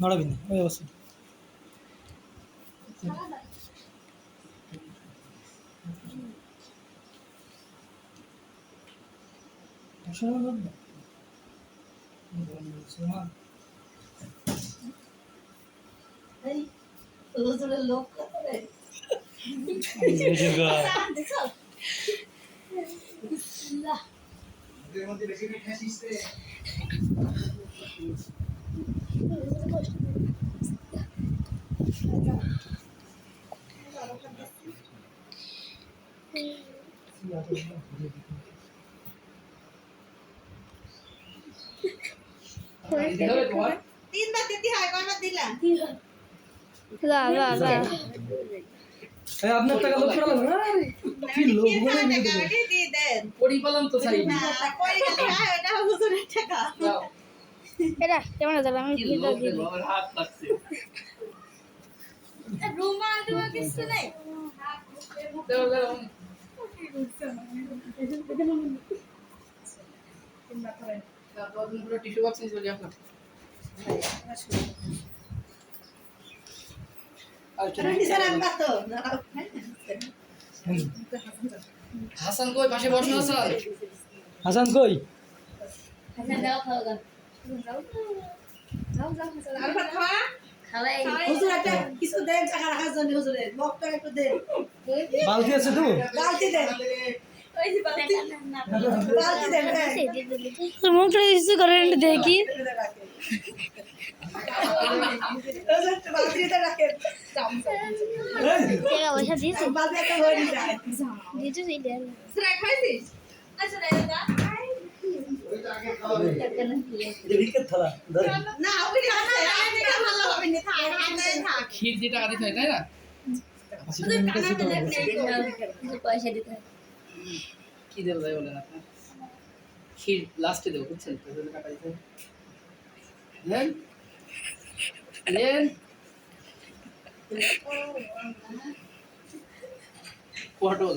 নড়াবি না ওই অবস্থা। লোক কত রে? দেখো বিসমিল্লাহ। তিনবার দিতে হয় কয়বার দিলাম লা লা লা আপনার টাকা লোক করা না? কি লোক বলে দিয়ে দেন। পরিপালন তো চাই না কই গেলে হয় ওটা হুজুরের টাকা। দাও এটা কেমন আছে? আমি ভিডিও দিই। আমার হাত লাগছে রুমাল টুমাল কিছু নেই দাও দাও টিস্যু বক্স নিয়ে চলে আসলাম হাসান কই? পাশে বসো হাসান হাসান কই? হাসান দাও খাওয়া কিছু দেন টাকা রাখার জন্য হুজুরের বক্তা একটু দেন বালতি আছে তো? বালতি দেন। মুখটা করেন দেখি। হুজুর বালতিতে রাখেন টাকা পয়সা দিয়েছি বালতি একটা যায়। দিয়েছি সেইটা সুরা খাইছিস? আচ্ছা ক্ষীর দিয়ে টাকা দিতে হয় তাই না? হুজুর কানা দিলে পয়সা দিতে হয় কি দেবো তাই বলেন আপনার। ক্ষীর লাস্টে দেবো বুঝছেন? তো টাকা দিতে হবে। নেন। নেন। পটল।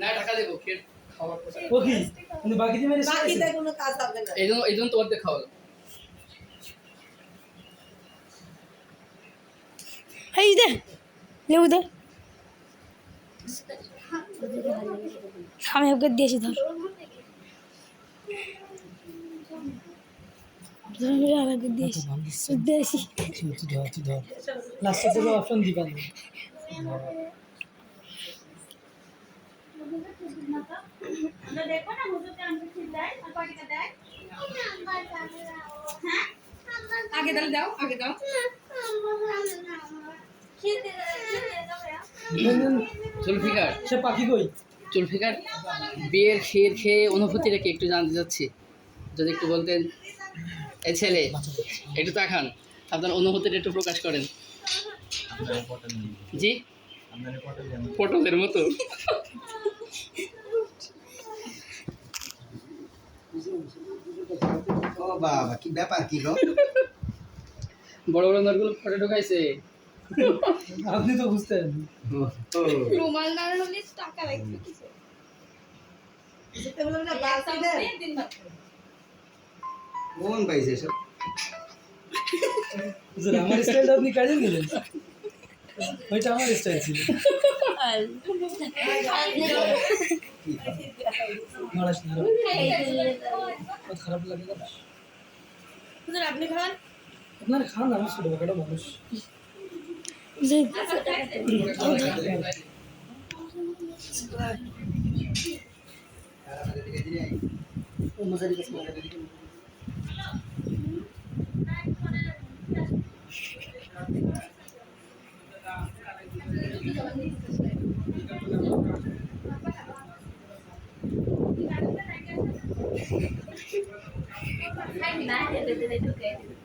না টাকা দেবো ক্ষীর খাওয়ার পর ও কি? কিন্তু বাকি দিয়ে মেরে কোনো কাজ হবে না। এই দে। লেবু দে আমি ওকে দিয়েছি ধর। হ্যাঁ আগে দাও আগে দাও। জুলফিকার সে পাখি কই? জুলফিকার বিয়ের ক্ষীর খেয়ে অনুভূতিটা কি একটু জানতে চাচ্ছি। যদি একটু বলতেন এই ছেলে একটু তাকান আপনার অনুভূতিটা একটু প্রকাশ করেন। জি? পটলের মতো। ও বাবা কি ব্যাপার কি গো? বড় বড় নরগুলো ফটো ঢুকাইছে। আপনি তো বুঝতেন রুমাল না হলে টাকা রাখবে কিছু যেতে বললাম না বালতি দেন। কোন পাইছে সব আমার স্টাইলটা আপনি কাজে নিলেন ওইটা আমার স্টাইল ছিল। নড়াস না রে। কত খারাপ লাগে না খান? আপনার খান আমার ছোট বাচ্চাটা মানুষ।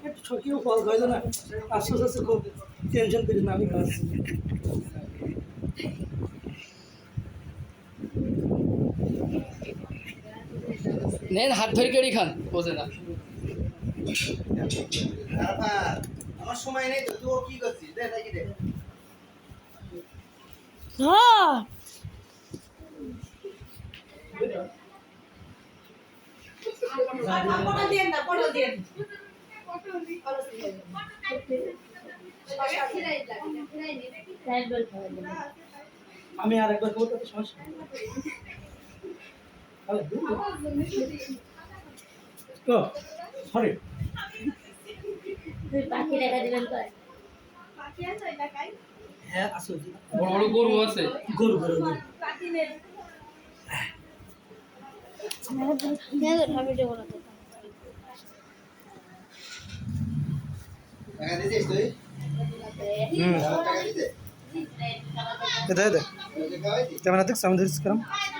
একটু ফল খাইলো না আশ্বাস আছে খুব টেনশন করি না আমি নেন হাত ধরে কেড়ে খান বোঝে না আমার সময় নেই তো তুই কি করছিস দে দেখি দে ধর আমি আর একবার করব তো সমস্যা পাখি দেখা দিবেন তো পাখি আছে এলাকায় হ্যাঁ আসো বড় বড় গরু আছে। গরু গরু পাখি নেই দিছিস তুই? হুম। ఇదే দিতে এটা এটা ওই